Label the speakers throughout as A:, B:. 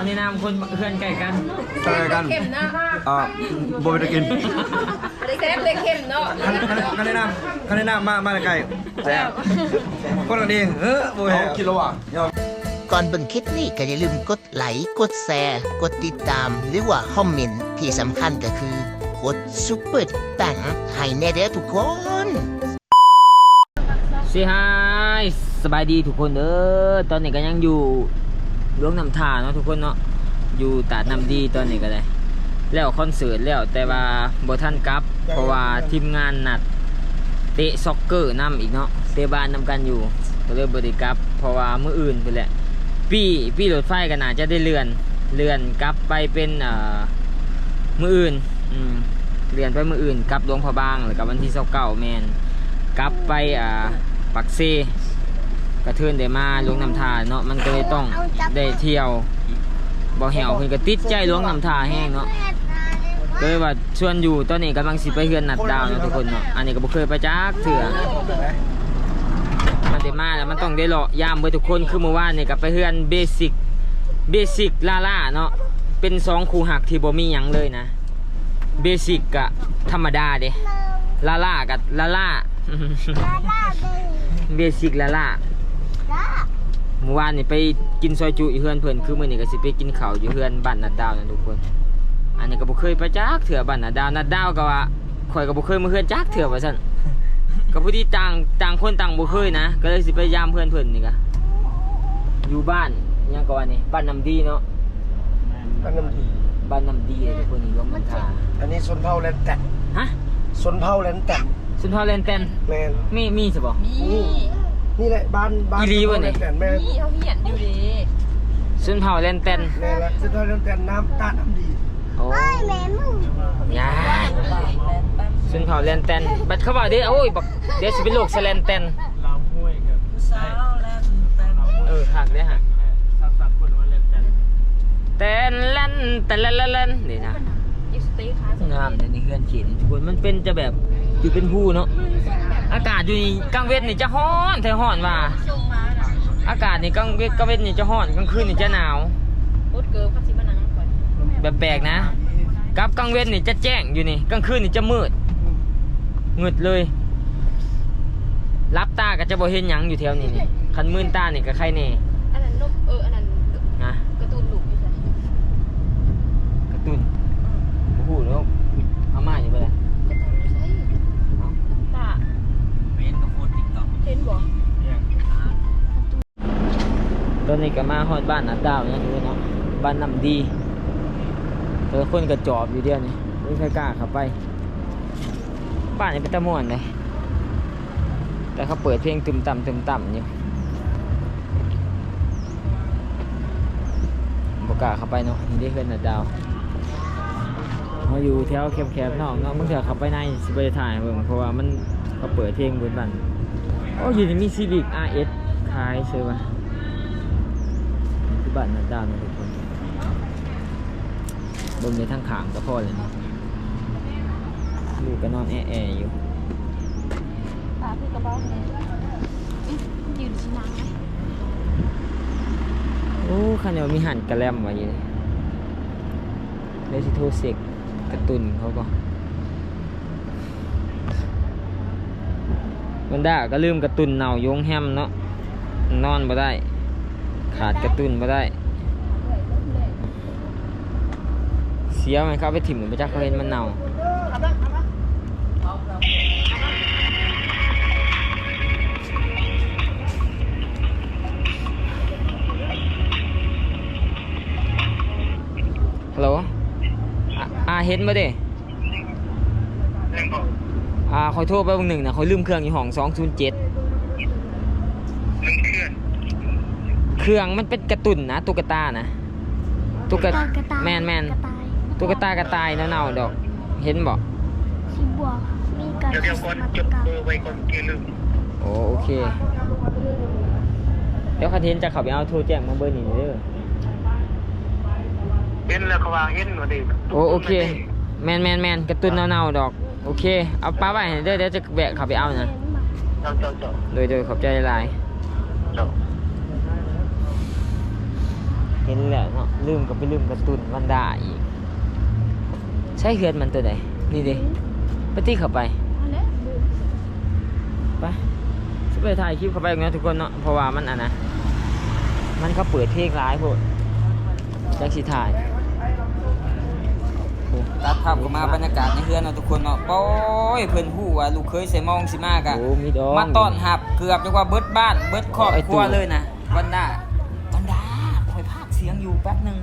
A: เอาในนามคนเพื่อนใกล้กัน
B: ใส่กัน
C: เข็มเนาะ
B: อ่าบ่ไปกิน
C: เซฟเลยเข็มเนาะ
B: คันคันคันแนะนำคันแนะนำมามาไกลแซ่บคนกันเองเออบ่แฮ่กิโลอะ
D: ก่อนเบิ่งคลิปนี้ก็อย่าลืมกดไลค์กดแชร์กดติดตาม หรือว่าคอมเมนต์ที่สำคัญก็คือกดซุปเปอร์ตังให้แน่เด้อทุกคน
A: สิฮายสบายดีทุกคนเด้อตอนนี้ก็ยังอยู่ หลวงน้ำท่าเนาะทุกคนเนาะอยู่ตาดน้ำดีตอนนี้ก็ได้แล้วคอนเสิร์ตแล้วแต่ว่าบ่ทันกลับ เพราะว่าทีมงานนัดเตะซ็อกเกอร์นํอีกเนาะเตะบ้านนํกันอยู่ก็เลยบ่ได้กลับ เพราะว่ามื้ออื่นไปแหละปีปีรถไฟก็น่าจะได้เลื่อนเลื่อนกลับไปเป็นเอ่อมื้ออื่นอืมเลื่อนไปมื้ออื่นกลับหลวงพระบางแล้วก็วันที่29แม่นกลับไปอ่าปักเซ กระเทือนได้มาหลวงน้ำทาเนาะมันก็เลยต้องได้เที่ยวบ่แหวเพิ่นก็ติดใจหลวงน้ำทาแห้งเนาะก็เลยว่าชวนอยู่ตอนนี้กำลังสิไปเฮือนนัดดาวเนาะทุกคนเนาะอันนี้ก็บ่เคยไปจักเถื่อมันได้มาแล้วมันต้องได้เลาะยามเบิดทุกคนคือเมื่อวานนี่ก็ไปเฮือนเบสิกเบสิกลาล่าเนาะเป็นสองคู่หักที่บ่มีหยังเลยนะเบสิกกะธรรมดาเด้ลาล่ากับลาล่าเบสิกลาล่า เมื่อวานนี่ไปกินซอยจุอยู่เฮือนเพิ่นคือมื้อนี้ก็สิไปกินข้าวอยู่เฮือนบ้านนัดดาวนะทุกคน อันนี้ก็บ่เคยไปจักเถื่อบ้านนัดดาวนัดดาวก็ว่าข่อยก็บ่เคยมาเฮือนจักเถื่อว่าซั่นก็ผู้ที่ต่างต่างคนต่างบ่เคยนะก็เลยสิไปยามเพื่อนเพิ่นนี่ก็อยู่บ้านอิหยังก็ว่านี่บ้านน้ำดีเนาะ
B: อันน้ำดี
A: บ้านน้ำดีเลยทุกคนนี่ลงมันทา
B: อันนี้สนเผาแลนแตน
A: ฮะ
B: สนเผาแลนแตน
A: สุนทรเลนเตน
B: แม่น
A: มีมีสิบ่
C: มี
B: นี่แหละบ้านบ้าน
A: อีหลีวะเนี่ย
B: แตนแม่น
C: มีเขาเหียนอยู่ดิ
A: สุนเผาเลนเตน
B: แม่นละสนเผาแลนแตนน้ำตาดน้ำดี
A: โอ้ยาสุนเผาเลนเตนบัดเขาบอกเด้โอ้ยบักเดี๋ยวสิเป็นโรคสแลนเตนเออหักเด้หักเตนเลนเตนเลนเลนเลนนี่นะ
C: อีสตีค่ะ
A: งามเลยนี่เฮือนเขียนทุกคนมันเป็นจะแบบอยู่เป็นผู้เนาะ อากาศอยู่นี่กลางเวทนี่จะฮ้อนแต่ร้อนว่ะอากาศนี่กลางเวทกลางเวทนี่จะฮ้อนกลางคืนนี่จะหนาว
C: รถเกิร์ฟคันสิมานั่งก่อน
A: แบบแปลกนะกับกลางเวทนนี่จะแจ้งอยู่นี่กลางคืนนี่จะมืดมืดเลยรับตาก็จะบ่เห็นหยังอยู่แถวนี้นี่คันมื่นตานี่ก็ใครแน่
C: นนี้ก็
A: มาฮอดบ้านนัดดาวนะทุกคนเนาะบ้านน้ำดีแต่ละคนก็จอบอยู่เดียวนี่ไม่ใครกล้าข้าไป บ้านนี่เป็นตะม่วนเลยแต่เขาเปิดเพลงตึมต่ำตึมต่ำอยู่บกล้าข้าไปเนาะนี่ได้เฮือนนัดดาวมาอยู่แถวแคบๆนอกเนาะบางเถื่อเข้าไปในสิบไปถ่ายเบิ่งเพราะว่ามันเขาเปิดเพลงบิดบันโอ้อยู่นี่มีซีวิก RS ขายเชื่อปะ คือบ้านนัดดาวนะทุกคนเบิ่งในทางขางก็พอเลยนะลูกก็นอนแอ่ๆอยู่
C: ตาคือกระเป๋าเนี่ยยืนชินังไหม
A: โอ้คันเดียวมีหันกระแลมไว้อยู่เลยเลสิโทรเสกกระตุนเขาก็มันได้ก็ลืมกระตุนเน่ายงแฮมเนาะนอนบ่ได้ ขาดกระตุนบ่ได้ เสียมันเข้าไปถิ่มไปจักเขาเห็นมันเน่าฮัลโหลอ่าเห็นบ่เด้อ่าคอยโทรไปบางหนึ่งนะคอยลืมเครื่องอยู่ห้องสองศูนย์เจ็ดเครื่อง มันเป็นกระตุนนะตุ๊กตานะตุ๊กตาแมนแมนตุ๊กตากระต่ายเน่าๆดอก เห็นบ่
E: สีบวกมีการ
B: เดี๋ยวก่อนจดเบอร์ไว้ก่อนเกลืม
A: โอ้โอเค เดี๋ยวคันเห็นจะเขับไปเอาโทรแจ้งมาเบอร์นี้เด้อ
B: เห็นแล้วเขาว่าเห็นว่าดิ
A: โอ้โอเค แมนแมนแมนกระตุนเน่าๆดอก โอเค เอาป้าไว้ให้เด้อเดี๋ยวจะแบกเขับไปเอานะ
B: เจ้าเจ้าเจ้า
A: โดยโดยขอบใจหลาย
B: เจ้า
A: ง
F: เห็นแล้วเนาะลืมก็ไปลืมกระตุนวันดาอีก ใช่เฮือนมันตัวใดนี่ดิไปตีเข้าไป
C: อันนี้
F: ไปสไปถ่ายคลิปเข้าไปอย่างนี้ทุกคนเนาะเพราะว่ามันอะนะ มันเขาเปิดเพลงร้ายโพดจักสิถ่ายตัดภาพก็มาบรรยากาศในเฮือนเนาะทุกคนเนาะโอ้ยเพิ่นฮู้ว่าลูกเคยใส่มองสิมากะ
A: โอ้มีดอง
F: มาต้อนรับเกือบจะว่าเบิดบ้านเบิดครอบครัวเลยนะวันดา แป๊บหนึง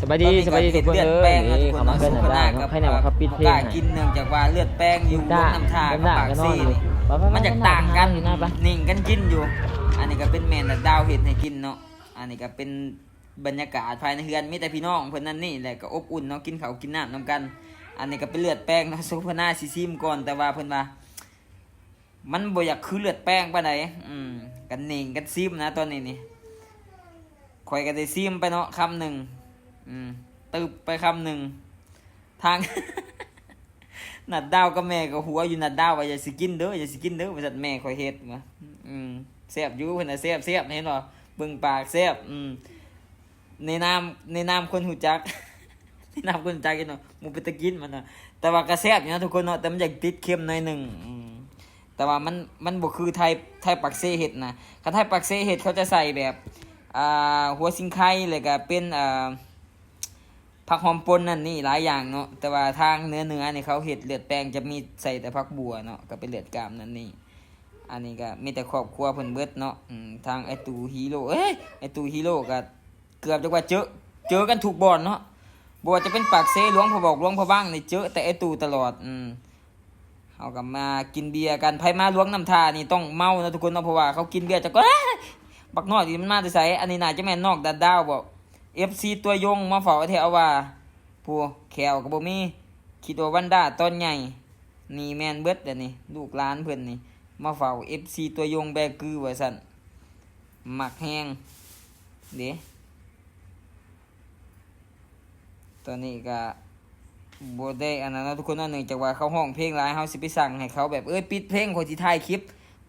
A: สบายดีสบายดีทุกคน
F: เลือด
A: เด้
F: แป้ง
A: อ
F: นะทุ
A: นี่
F: กค
A: เขา
F: น
A: มา
F: เนาะ
A: เกิน
F: สุ
A: หน้า
F: ภ
A: ได้
F: นา
A: เนาะ
F: กับ
A: ใครเนี่ยว่าเขาปิดเพลง
F: กล้า
A: ให้
F: กินเนื่องจากว่าเลือดแป้งอยู่
A: ได้
F: น้ำชากับ
A: ได้
F: ปาก
A: ก็นอน
F: ซี่
A: อยู่
F: นี่
A: ไปไปไป
F: มันจะต่างกัน
A: อยู่หน้าปะ
F: นิ่งกันกินอยู่ อันนี้ก็เป็นแมนแต่ดาวเห็ดให้กินเนาะอันนี้ก็เป็นบรรยากาศภายในเฮือนมีแต่พี่น้องเพิ่นนั่นนี่แหละก็อบอุ่นเนาะกินข้าวกินน้ำนํกัน อันนี้ก็เป็นเลือดแป้งเนาะโซฟาน่าซิซิมก่อนแต่ว่าเพิ่นว่า มันบ่อยากคือเลือดแป้งปานใดอืมกันเน่งกันซิมนะตอนนี้นี่ ข่อยก็ได้ซิมไปเนาะคำหนึ่งอืมตึบไปคำหนึ่งทางนัดดาวกับแม่ก็หัวอยู่นัดดาวว่าอย่าสิกินเด้ออย่าสิกินเด้อว่าจัดแม่ข่อยเฮ็ดมาอืมแซ่บอยู่เพิ่นน่ะแซ่บแซ่บเห็นบ่เบิ่งปากแซ่บอืมในนามในนามคนหูจัก ในนามคนหูจักกันเนาะมูไปตะกินมันน่ะแต่ว่าก็แซ่บอยู่นะทุกคนเนาะแต่มันอยากติดเค็มหน่อยหนึงอืมแต่ว่ามันมันบ่คือไทยไทยปักเซเฮ็ดนะคันไทยปักเซเฮ็ดเขาจะใส่แบบ หัวสิงไข่แล้วก็เป็นผักหอมปนนั่นนี่หลายอย่างเนาะแต่ว่าทางเนื้อเนื้อนี่เขาเห็ดเลือดแป้งจะมีใส่แต่ผักบัวเนาะก็เป็นเลือดกามนั่นนี่อันนี้ก็มีแต่ครอบครัวเพิ่นเบิดเนาะทางไอตูฮีโร่เอ้ยไอตูฮีโร่ก็เกือบจะว่าเจอเจอกันถูกบอนเนาะบ่ว่าจะเป็นปากเซหลวงพอบอกหลวงพอบ้างในเจอแต่ไอตูตลอดอืมเขาก็มากินเบียร์กันไผมาหลวงน้ำทานี่ต้องเมานะทุกคนเนาะเพราะว่าเขากินเบียร์จะก็ บักน้อยที่มันมาแต่ไสอันนี้น่าจะแม่นนอกดัดดาวบอก FC ตัวยงมาเฝ้าแถวว่าผู้แขวก็บ่มีคิดว่าวันด้าตอนใหญ่นี่แมนเบิดเด้อนี่ลูกหลานเพิ่อนนี่มาเฝ้า FC ตัวยงแบกคือว่าซั่นมักแฮงเด้ตอนนี้ก็บ่ได้อันนั้นทุกคนเนาะเนื่งจากว่าเขาห้องเพลงหลายเฮาสิไปสั่งให้เขาแบบเอ้ยปิดเพลงคนที่ถ่ายคลิป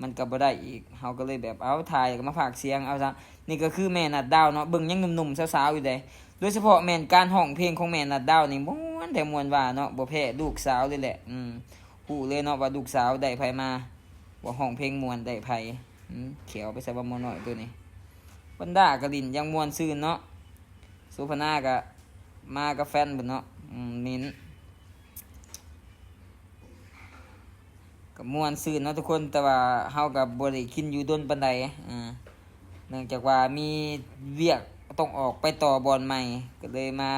F: มันก็บ่ได้อีกเฮาก็เลยแบบเอาถ่ายก็มาฝากเสียงเอาซะนี่ก็คือแม่นัดดาวเนาะเบิ่งยังหนุ่มๆสาวๆอยู่เด้โดยเฉพาะแม่นการห้องเพลงของแม่นัดดาวนี่ม่วนแต่ม่วนว่าเนาะบ่แพ้ลูกสาวเลยแหละอืมฮู้เลยเนาะว่าลูกสาวได้ไผมาว่าห้องเพลงม่วนได้ไผอืมเขียวไปใส่บ่มอน้อยตัวนี้บรรดากระดินยังม่วนซื่นเนาะสุพนาก็มากับแฟนเพิ่นเนาะอืมมิ้น กับม่วนซื่นเนาะทุกคนแต่ว่าเฮากับบริกินอยู่ดนปันใดอ่าเนื่องจากว่ามีเวียกต้องออกไปต่อบอลใหม่ ก็เลยมา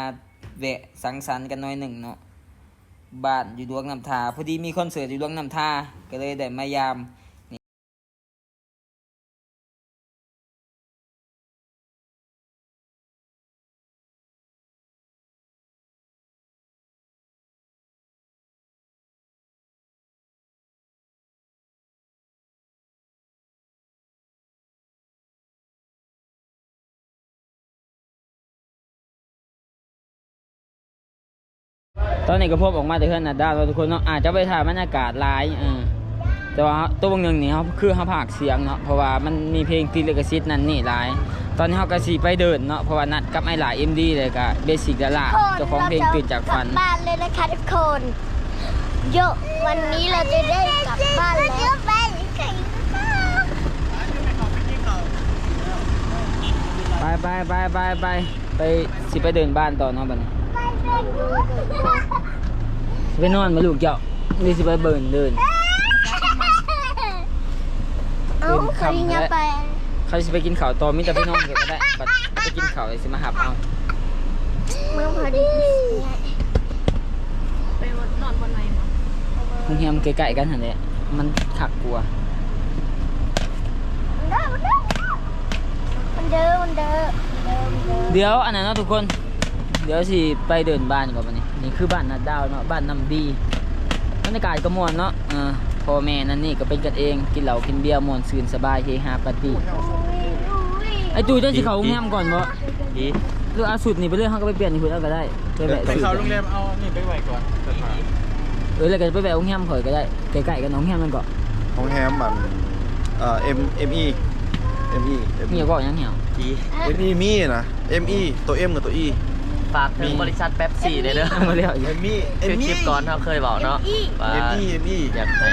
F: แวะสังสรรค์กันหน่อยหนึ่งเนาะบ้านอยู่ดวงน้ำทาพอดีมีคอนเสิร์ตอยู่ดวงน้ำทาก็เลยได้มายาม ตอนนี้ก็พบออกมาแต่เพื่อนนัดดาวแล้วทุกคนเนาะอาจจะไปถ่ายบรรยากาศหลายเออแต่ว่าตัวบางหนึ่งนี่เขาคือเขาผากเสียงเนาะเพราะว่ามันมีเพลงติดลิขสิทธิ์นั่นนี่หลาย ตอนนี้เขาก็สีไปเดินเนาะเพราะว่านัดกับไอ้หลายเอ็มดีเลยก็เบสิกดาราเจ้าของเพลงตื่นจากฝัน
E: กลับบ้านเลยนะคะทุกคนโยวันนี้เราจะได้กลับบ้านแล้ว
F: ไปไปไปไปไปไปสิไปเดินบ้านต่อเนาะบัดนี้สิ ไปนอนมาลูกเจ้านี่สิไปเบิร์นเดิน
E: เอ้าเคยยังไป
F: เขาสิไปกินข้าวต่อมิแต่ไปนอนเถอะก็ได้บัดไปกินข้าวเลยสิมาหับเอา
E: เมื่อพอดี
C: ไปนอนบนไหนมา
F: โรงแรมใกล้ๆกันหั่นแหละมันขักกลัว
E: มันเดิมมันเดิมมันเดิมมันเดิม
F: เดี๋ยวอันนั้นเนาะทุกคน เดี๋ยวสิไปเดินบ้านก่อนบัดนี้นี่คือบ้านนาดาวเนาะบ้านน้ำดีบรรยากาศก็ม่วนเนาะเออพ่อแม่นั่นนี่ก็เป็นกันเองกินเหล้ากินเบียร์ม่วนซื่นสบายเฮฮาปาร์ตี้
E: อุ้ยอุ้ย
F: ไอ้จูเจ้าสิเข้าโรงแรมก่อนบ่
A: ดี
F: หรือเอาสุดนี่ไปเรื่อยเขาก็ไปเปลี่ยนนี่เพิ่นเอาก็ได้ไปแวะ
A: ไป
F: ซื้อ
A: เข้าโรงแรมเอานี่ไปไว้ก่อนสถาน
F: เออแล้วก็ไปแวะโรงแรมข่อยก็ได้ใกล้ๆกันโรงแรมนั่นก็
B: ของแฮมมันเอ่อ M M E M E M
F: มี
B: E
F: ก็ยังเหี่ยว
G: ที
B: ME มีนะ ME ตัว M กับตัว E
G: ฝากถึงบริษัทแป๊บซี่เลยเด้อ
A: มาเรียกอีก
B: ME
G: คือคลิปก่อนเขาเคยบอกเนาะว่า
B: ME ME
G: อยากให้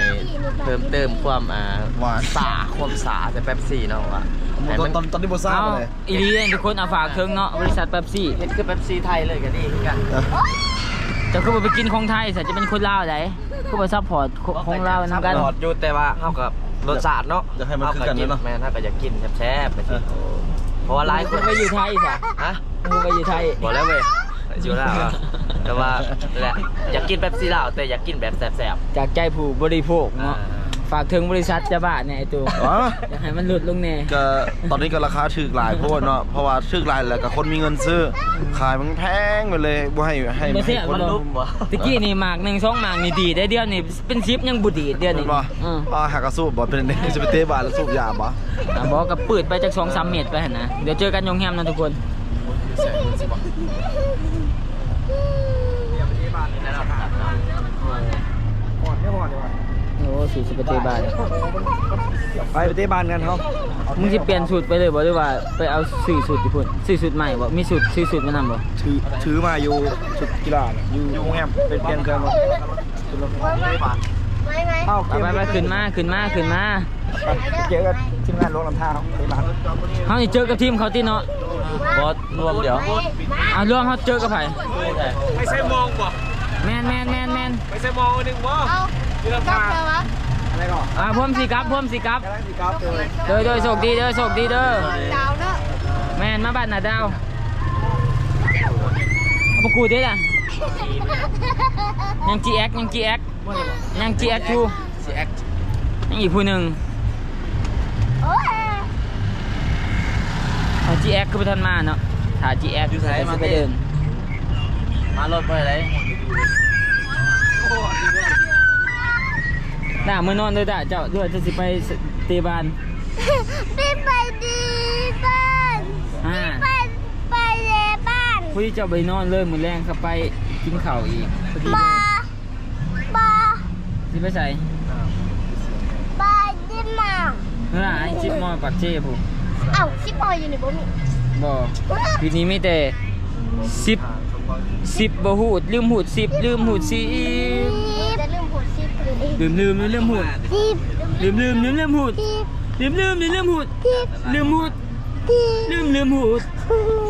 G: เพิ่มเติมความอ่า
B: หวาน
G: สาความสาแต่แป๊บซี่เนาะว่าให้
B: ตอ
G: มันน
B: ตอนตอนที่โบซ่า
A: เอา
B: เลย
A: อีลีเองทุกคนเอาฝากเครื่องเนาะบริษัทเป๊ปซี่
G: เฮ็ดคือแป๊บซี่ไทยเลยก็ดีคือกัน
A: จะคือบ่ไปกินของไทยสัจะเป็นคนลาวไดคือบ่ซัพพอร์ตของลาวนำกัน
G: ตลอดอยู่แต่ว่าเฮากับรสชาติเนาะ
B: อยากให้มันคือกันเนาะ
G: แม่นถ้าก็อยากกินแซ่บๆไปสิเพราะว่าหลายค
A: คุ
G: น
A: ณไปอยู่ไทยซะ
G: ฮะ
A: คุณไปอยู่ไทย
G: บอกแล้วเว้ยอยู่แล้วอะแต่ว่าแหละอยากกินแป๊บซี่ลาวแต่อยากกินแบบแซ่บ
A: จากใจผู้บริโภค
G: ๆ
A: เนาะฝากถึงบริษัทจะบ้าเนี่ยไอ้ตัว
B: อ๋อ
A: อยากให้มันหลุดลงแน่
B: ก็ตอนนี้ก็ราคาถูกหลายโพดเนาะเพราะว่าถูกหลายแล้วก็คนมีเงินซื้อ ขายมันแพงไปเลยบ่ให้ให้
A: บ่เสีย
B: ให้ค
A: มันน
G: รูปบ่
A: ตะกี้นี่หมากหนึ่งสองหมากนี่ดีได้เดียวนี่เป็นซิปยังบุดีดเดียว
B: เป็
A: นี่
B: นบ่
A: อือ
B: อ่าหากระสูบบ่เป็นนี่จะไปเตะบาสแล้วสูบยาบ่
A: อะบอกกับปืดไปจากสองสามเมตรไปหั่นนะเดี๋ยวเจอกันยงแฮมนะทุกคน
B: ก่อนไม่ก่อนดีกว่า
A: โอ้สูตรสปาเตบาน
B: ไปไปเตะบาสกันเฮา
A: มึงสิเปลี่ยนสูตรไปเลยบ่หรือว่าไปเอาสื่อสูตรญี่ปุ่นสื่อสูตรใหม่บ่มีสูตรสื่อสูตรมานำบ่
B: ถือถือมาอยู่ชุดกีฬาน่ะอยู่อยู่โรงแรมเป็นเปลี่ยนเครื่องบ่ชุดละเตะบาส
E: ไม่ไหม
B: เอ้า
A: ไปไปไปขึ้นมาขึ้นมาขึ้นมา
B: เจอกันทีมงานลงลำท่าเฮาเตะบาส
A: เฮานี่เจอกับทีมเขาติเนาะ
G: บอสรวมเดี๋ยว
A: อะรวมเฮาเจอกับไผ
H: ไม่ใช่มองบ่
A: แม่นแม่นแม่นแม่น
H: ไม่ใช่มองหนึ่งบ่
E: เอา
H: ที่เรา
E: จับ
H: พา
E: เจอวะ
B: อะไรก่อน
A: อ่าพ่มสิครับพ่มสิครับ
B: กำลังสิครับเจอเลย
A: เด้อเด้อโชคดีเด้อโชคดีเด้อ
E: ดาวเนอะ
A: แม่นมาบ้านน่ะดาวเอาปกูดิล่ะยัง GX ยัง GX ยัง GX อยู่
G: GX
A: ยังอีกผู้หนึง
E: โอ้ย
A: ถ้า GX คือบ่ทันมาเนาะถ้า GX
G: อยู่ไสมา
A: สิไป
G: พี่
A: เดิน
G: มารถไปไหน
A: ด่ามื้อนอนเด้อด่าเจ้าด้วยจะสิไปเตะบาน
E: พี่ไปดีบ้าน
A: อ่า
E: ไปไปเลยบ้าน
A: ผู้ที่เจ้าไปนอนเลยมื้อแรงเข้าไปกินข้าวอีกพอดี
E: บาบา
A: สิไปใส่
E: บาดิมา
A: เมื่อไอ้ชิปมอปักเช่ผู้
E: เอ้าชิปออยอยู่ในบ่มี
A: บ่ทีนี้มีแต่สิบสิบบ่หูดลืมหูดสิบลืมหูดสิบ
E: จะลืมพูดชิปเลย
A: ลืมลืมลืมลืมหูด
E: ชิป
A: ลืมลืมลืมลืมหูด
E: ชิป
A: ลืมลืมลืมลืมหูด
E: ชิป
A: ลืมหูด
E: ชิป
A: ลืมลืมหูด
E: ชิป